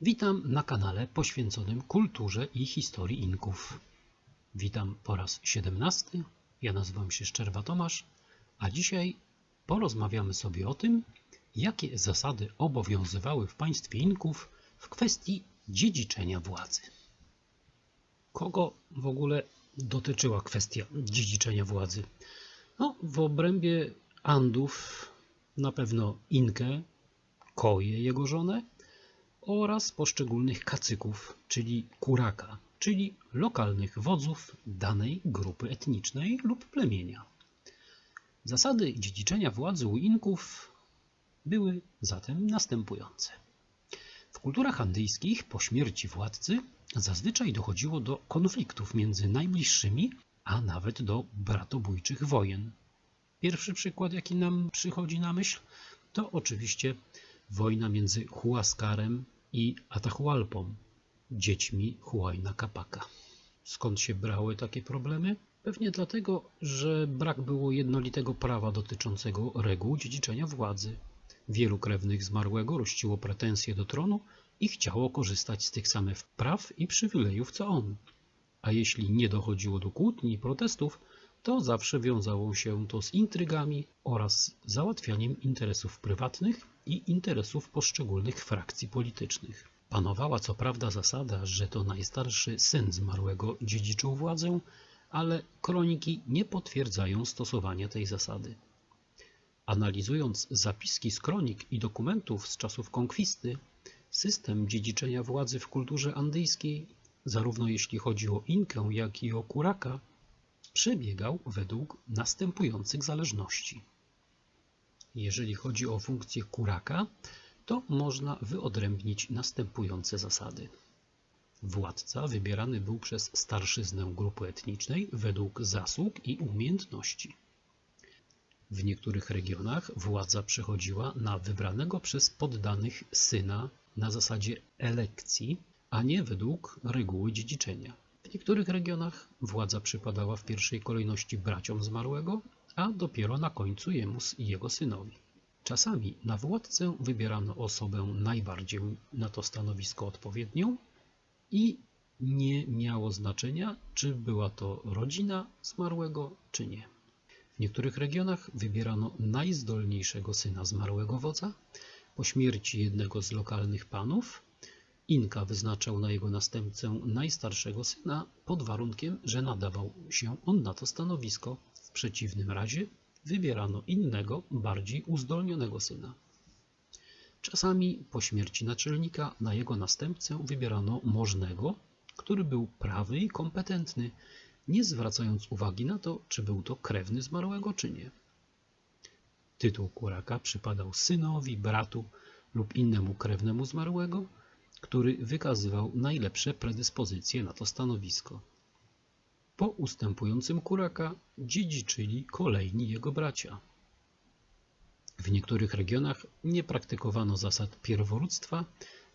Witam na kanale poświęconym kulturze i historii Inków. Witam po raz 17. Ja nazywam się Szczerba Tomasz, a dzisiaj porozmawiamy sobie o tym, jakie zasady obowiązywały w państwie Inków w kwestii dziedziczenia władzy. Kogo w ogóle dotyczyła kwestia dziedziczenia władzy? No, w obrębie Andów na pewno Inkę, Koje jego żonę oraz poszczególnych kacyków, czyli kuraka, czyli lokalnych wodzów danej grupy etnicznej lub plemienia. Zasady dziedziczenia władzy u Inków były zatem następujące. W kulturach andyjskich po śmierci władcy zazwyczaj dochodziło do konfliktów między najbliższymi, a nawet do bratobójczych wojen. Pierwszy przykład, jaki nam przychodzi na myśl, to oczywiście wojna między Huaskarem i Atahualpą, dziećmi Huayna Capaka. Skąd się brały takie problemy? Pewnie dlatego, że brak było jednolitego prawa dotyczącego reguł dziedziczenia władzy. Wielu krewnych zmarłego rościło pretensje do tronu i chciało korzystać z tych samych praw i przywilejów co on. A jeśli nie dochodziło do kłótni i protestów, to zawsze wiązało się to z intrygami oraz załatwianiem interesów prywatnych i interesów poszczególnych frakcji politycznych. Panowała co prawda zasada, że to najstarszy syn zmarłego dziedziczył władzę, ale kroniki nie potwierdzają stosowania tej zasady. Analizując zapiski z kronik i dokumentów z czasów konkwisty, system dziedziczenia władzy w kulturze andyjskiej, zarówno jeśli chodzi o Inkę, jak i o Kuraka, przebiegał według następujących zależności. Jeżeli chodzi o funkcję kuraka, to można wyodrębnić następujące zasady. Władca wybierany był przez starszyznę grupy etnicznej według zasług i umiejętności. W niektórych regionach władza przechodziła na wybranego przez poddanych syna na zasadzie elekcji, a nie według reguły dziedziczenia. W niektórych regionach władza przypadała w pierwszej kolejności braciom zmarłego, a dopiero na końcu jemu i jego synowi. Czasami na władcę wybierano osobę najbardziej na to stanowisko odpowiednią i nie miało znaczenia, czy była to rodzina zmarłego, czy nie. W niektórych regionach wybierano najzdolniejszego syna zmarłego wodza. Po śmierci jednego z lokalnych panów Inka wyznaczał na jego następcę najstarszego syna pod warunkiem, że nadawał się on na to stanowisko. W przeciwnym razie wybierano innego, bardziej uzdolnionego syna. Czasami po śmierci naczelnika na jego następcę wybierano możnego, który był prawy i kompetentny, nie zwracając uwagi na to, czy był to krewny zmarłego, czy nie. Tytuł kuraka przypadał synowi, bratu lub innemu krewnemu zmarłego, który wykazywał najlepsze predyspozycje na to stanowisko. Po ustępującym kuraka dziedziczyli kolejni jego bracia. W niektórych regionach nie praktykowano zasad pierworództwa,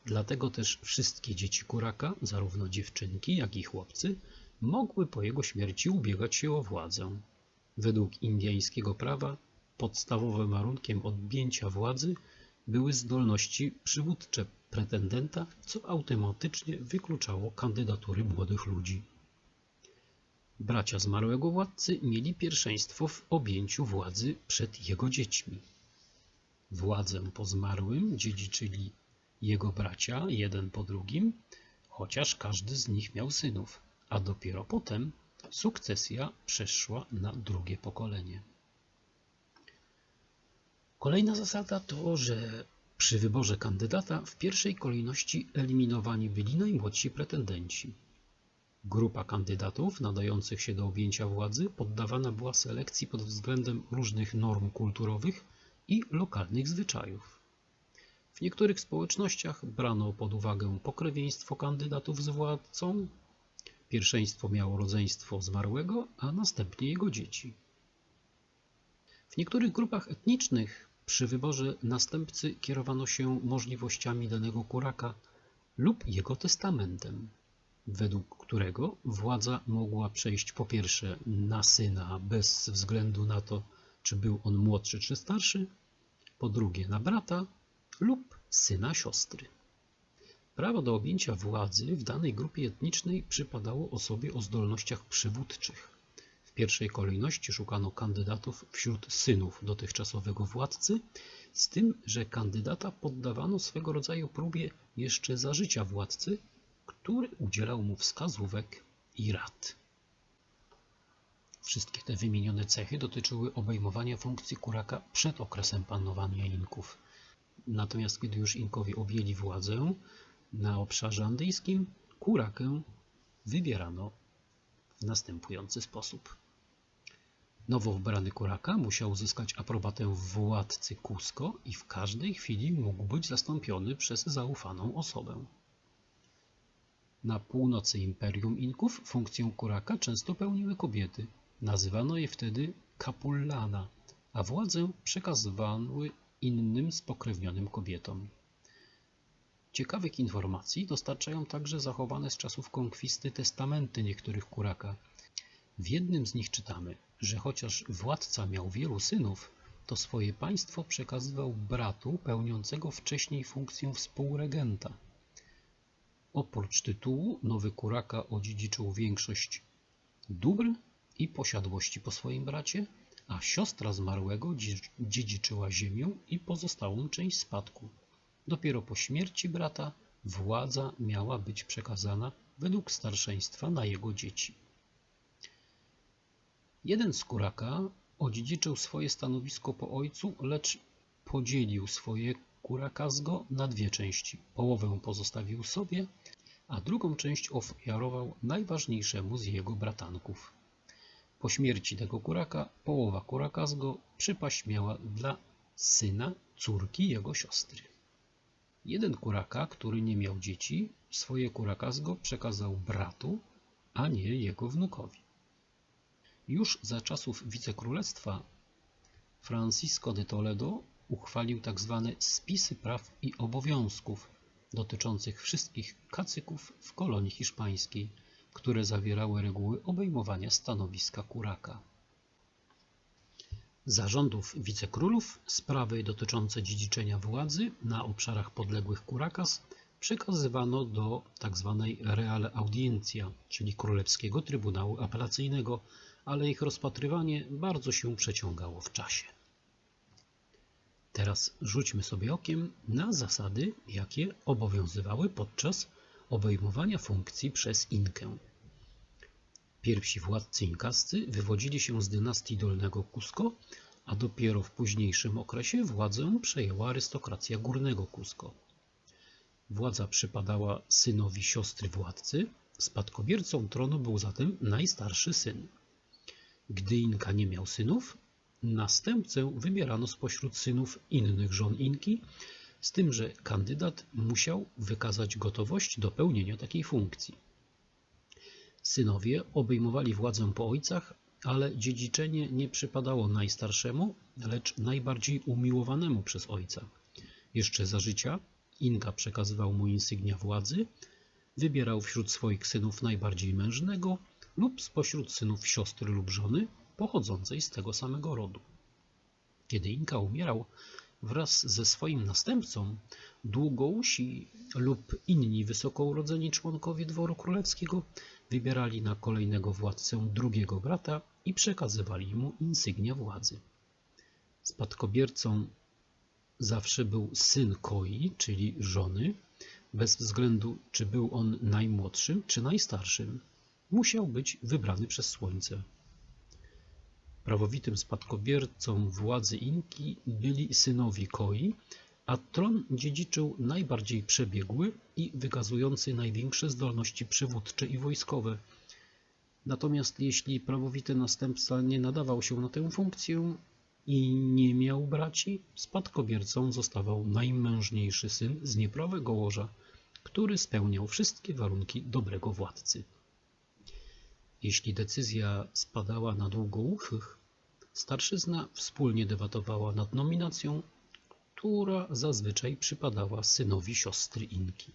dlatego też wszystkie dzieci kuraka, zarówno dziewczynki, jak i chłopcy, mogły po jego śmierci ubiegać się o władzę. Według indyjskiego prawa podstawowym warunkiem odjęcia władzy były zdolności przywódcze pretendenta, co automatycznie wykluczało kandydatury młodych ludzi. Bracia zmarłego władcy mieli pierwszeństwo w objęciu władzy przed jego dziećmi. Władzę po zmarłym dziedziczyli jego bracia, jeden po drugim, chociaż każdy z nich miał synów, a dopiero potem sukcesja przeszła na drugie pokolenie. Kolejna zasada to, że przy wyborze kandydata w pierwszej kolejności eliminowani byli najmłodsi pretendenci. Grupa kandydatów nadających się do objęcia władzy poddawana była selekcji pod względem różnych norm kulturowych i lokalnych zwyczajów. W niektórych społecznościach brano pod uwagę pokrewieństwo kandydatów z władcą, pierwszeństwo miało rodzeństwo zmarłego, a następnie jego dzieci. W niektórych grupach etnicznych przy wyborze następcy kierowano się możliwościami danego kuraka lub jego testamentem, według którego władza mogła przejść po pierwsze na syna bez względu na to, czy był on młodszy czy starszy, po drugie na brata lub syna siostry. Prawo do objęcia władzy w danej grupie etnicznej przypadało osobie o zdolnościach przywódczych. W pierwszej kolejności szukano kandydatów wśród synów dotychczasowego władcy, z tym, że kandydata poddawano swego rodzaju próbie jeszcze za życia władcy, który udzielał mu wskazówek i rad. Wszystkie te wymienione cechy dotyczyły obejmowania funkcji kuraka przed okresem panowania Inków. Natomiast kiedy już Inkowie objęli władzę na obszarze andyjskim, kurakę wybierano w następujący sposób. Nowo wybrany kuraka musiał uzyskać aprobatę władcy Cusco i w każdej chwili mógł być zastąpiony przez zaufaną osobę. Na północy Imperium Inków funkcję kuraka często pełniły kobiety. Nazywano je wtedy kapullana, a władzę przekazywały innym spokrewnionym kobietom. Ciekawych informacji dostarczają także zachowane z czasów konkwisty testamenty niektórych kuraka. W jednym z nich czytamy, że chociaż władca miał wielu synów, to swoje państwo przekazywał bratu pełniącego wcześniej funkcję współregenta. Oprócz tytułu, nowy kuraka odziedziczył większość dóbr i posiadłości po swoim bracie, a siostra zmarłego dziedziczyła ziemię i pozostałą część spadku. Dopiero po śmierci brata władza miała być przekazana według starszeństwa na jego dzieci. Jeden z kuraka odziedziczył swoje stanowisko po ojcu, lecz podzielił swoje kurakazgo na dwie części. Połowę pozostawił sobie, a drugą część ofiarował najważniejszemu z jego bratanków. Po śmierci tego kuraka połowa kurakazgo przypaść miała dla syna córki jego siostry. Jeden kuraka, który nie miał dzieci, swoje kurakazgo przekazał bratu, a nie jego wnukowi. Już za czasów wicekrólestwa Francisco de Toledo uchwalił tzw. spisy praw i obowiązków dotyczących wszystkich kacyków w kolonii hiszpańskiej, które zawierały reguły obejmowania stanowiska kuraka. Zarządów wicekrólów sprawy dotyczące dziedziczenia władzy na obszarach podległych kurakas przekazywano do tzw. Real Audiencia, czyli Królewskiego Trybunału Apelacyjnego, ale ich rozpatrywanie bardzo się przeciągało w czasie. Teraz rzućmy sobie okiem na zasady, jakie obowiązywały podczas obejmowania funkcji przez Inkę. Pierwsi władcy inkascy wywodzili się z dynastii Dolnego Cusco, a dopiero w późniejszym okresie władzę przejęła arystokracja Górnego Cusco. Władza przypadała synowi siostry władcy, spadkobiercą tronu był zatem najstarszy syn. Gdy Inka nie miał synów, następcę wybierano spośród synów innych żon Inki, z tym, że kandydat musiał wykazać gotowość do pełnienia takiej funkcji. Synowie obejmowali władzę po ojcach, ale dziedziczenie nie przypadało najstarszemu, lecz najbardziej umiłowanemu przez ojca. Jeszcze za życia Inka przekazywał mu insygnia władzy, wybierał wśród swoich synów najbardziej mężnego lub spośród synów siostry lub żony pochodzącej z tego samego rodu. Kiedy Inka umierał, wraz ze swoim następcą długousi lub inni wysoko urodzeni członkowie dworu królewskiego wybierali na kolejnego władcę drugiego brata i przekazywali mu insygnia władzy. Spadkobiercą zawsze był syn Koi, czyli żony, bez względu czy był on najmłodszym czy najstarszym. Musiał być wybrany przez słońce. Prawowitym spadkobiercą władzy Inki byli synowi Koi, a tron dziedziczył najbardziej przebiegły i wykazujący największe zdolności przywódcze i wojskowe. Natomiast jeśli prawowity następca nie nadawał się na tę funkcję i nie miał braci, spadkobiercą zostawał najmężniejszy syn z nieprawego łoża, który spełniał wszystkie warunki dobrego władcy. Jeśli decyzja spadała na długouchych, starszyzna wspólnie debatowała nad nominacją, która zazwyczaj przypadała synowi siostry Inki.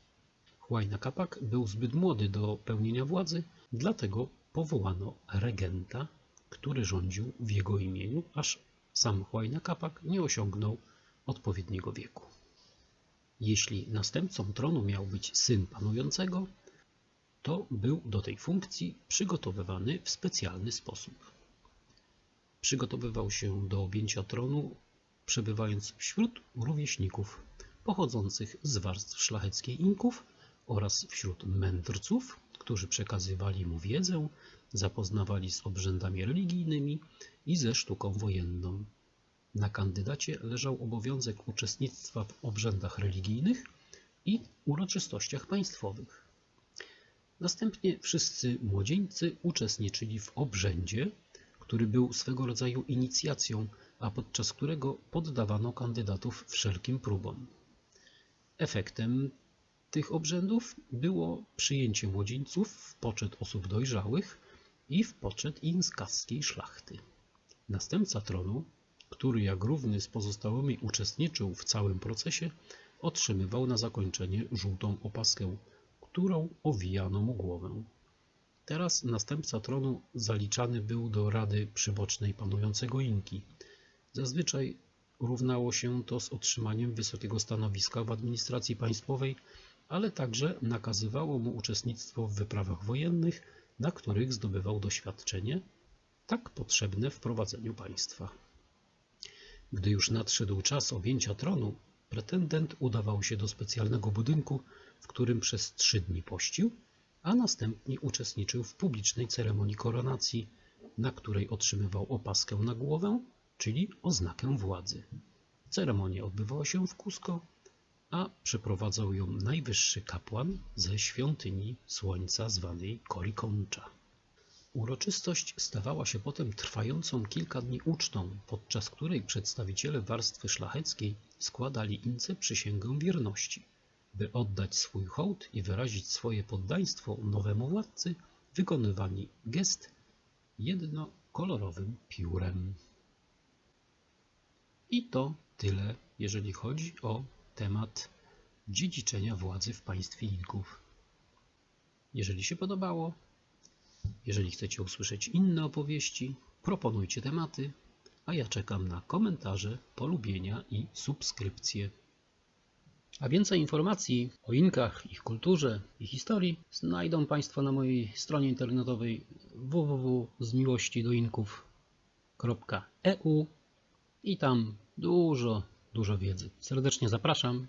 Huayna Capac był zbyt młody do pełnienia władzy, dlatego powołano regenta, który rządził w jego imieniu, aż sam Huayna Capac nie osiągnął odpowiedniego wieku. Jeśli następcą tronu miał być syn panującego, to był do tej funkcji przygotowywany w specjalny sposób. Przygotowywał się do objęcia tronu, przebywając wśród rówieśników pochodzących z warstw szlacheckiej Inków oraz wśród mędrców, którzy przekazywali mu wiedzę, zapoznawali z obrzędami religijnymi i ze sztuką wojenną. Na kandydacie leżał obowiązek uczestnictwa w obrzędach religijnych i uroczystościach państwowych. Następnie wszyscy młodzieńcy uczestniczyli w obrzędzie, który był swego rodzaju inicjacją, a podczas którego poddawano kandydatów wszelkim próbom. Efektem tych obrzędów było przyjęcie młodzieńców w poczet osób dojrzałych i w poczet inkaskiej szlachty. Następca tronu, który jak równy z pozostałymi uczestniczył w całym procesie, otrzymywał na zakończenie żółtą opaskę, którą owijano mu głowę. Teraz następca tronu zaliczany był do rady przybocznej panującego Inki. Zazwyczaj równało się to z otrzymaniem wysokiego stanowiska w administracji państwowej, ale także nakazywało mu uczestnictwo w wyprawach wojennych, na których zdobywał doświadczenie, tak potrzebne w prowadzeniu państwa. Gdy już nadszedł czas objęcia tronu, pretendent udawał się do specjalnego budynku, w którym przez trzy dni pościł, a następnie uczestniczył w publicznej ceremonii koronacji, na której otrzymywał opaskę na głowę, czyli oznakę władzy. Ceremonia odbywała się w Cusco, a przeprowadzał ją najwyższy kapłan ze świątyni słońca zwanej Korikoncha. Uroczystość stawała się potem trwającą kilka dni ucztą, podczas której przedstawiciele warstwy szlacheckiej składali Ince przysięgę wierności. By oddać swój hołd i wyrazić swoje poddaństwo nowemu władcy, wykonywali gest jednokolorowym piórem. I to tyle, jeżeli chodzi o temat dziedziczenia władzy w państwie Inków. Jeżeli się podobało, jeżeli chcecie usłyszeć inne opowieści, proponujcie tematy, a ja czekam na komentarze, polubienia i subskrypcje. A więcej informacji o Inkach, ich kulturze i historii znajdą Państwo na mojej stronie internetowej www.zmiłościdoinków.eu i tam dużo, dużo wiedzy. Serdecznie zapraszam